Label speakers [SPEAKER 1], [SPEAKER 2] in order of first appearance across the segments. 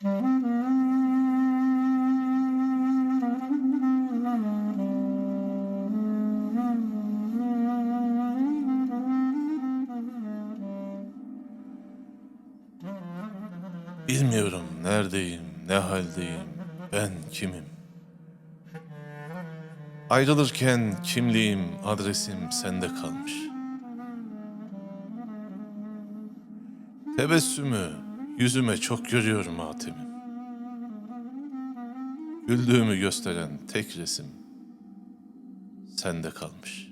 [SPEAKER 1] Bilmiyorum neredeyim, ne haldeyim, ben kimim? Ayrılırken kimliğim, adresim sende kalmış. Tebessümü yüzüme çok görüyorum Hatem'im. Güldüğümü gösteren tek resim sende kalmış.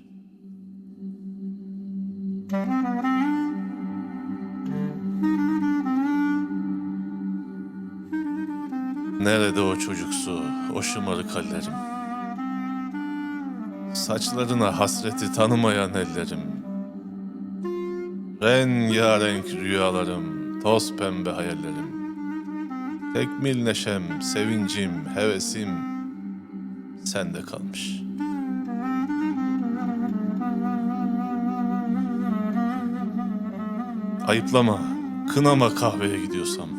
[SPEAKER 1] Nerede o çocuksu, o şımarık hallerim? Saçlarına hasreti tanımayan ellerim. Rengarenk rüyalarım, toz pembe hayallerim. Tekmil neşem, sevincim, hevesim sende kalmış. Ayıplama, kınama kahveye gidiyorsam.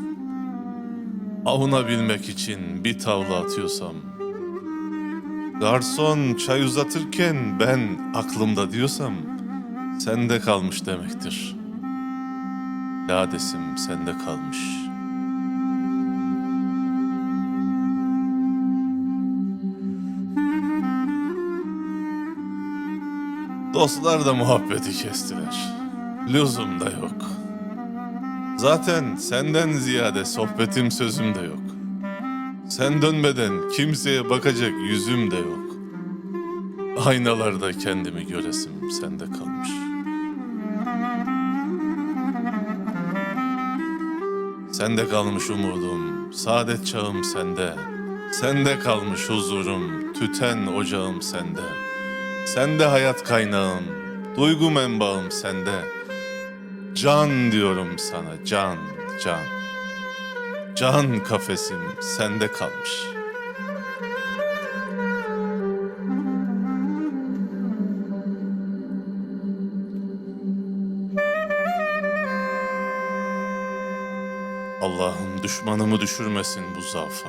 [SPEAKER 1] Avunabilmek için bir tavla atıyorsam. Garson çay uzatırken ben aklımda diyorsam sende kalmış demektir. Ladesim sende kalmış. Dostlar da muhabbeti kestiler. Lüzum da yok. Zaten senden ziyade sohbetim sözüm de yok. Sen dönmeden kimseye bakacak yüzüm de yok. Aynalarda kendimi göresim sende kalmış. Sende kalmış umudum, saadet çağım sende. Sende kalmış huzurum, tüten ocağım sende. Sende hayat kaynağım, duygu menbaım sende. Can diyorum sana, can, can. Can kafesim sende kalmış. Allah'ım düşmanımı düşürmesin bu zafa.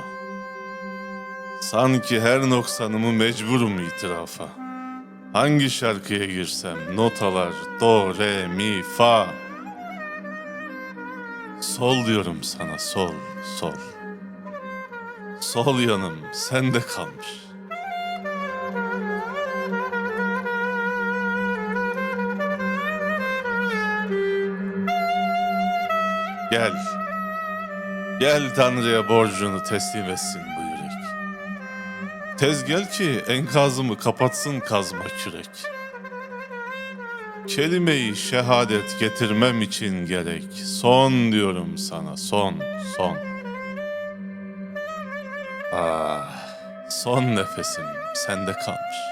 [SPEAKER 1] Sanki her noksanımı mecburum itirafa. Hangi şarkıya girsem notalar do, re, mi, fa. Sol diyorum sana sol, sol. Sol yanım sende kalmış. Gel. Gel Tanrı'ya borcunu teslim etsin bu yürek. Tez gel ki enkazımı kapatsın kazma kürek. Kelimeyi şehadet getirmem için gerek. Son diyorum sana, son, son. Ah, son nefesim sende kalmış.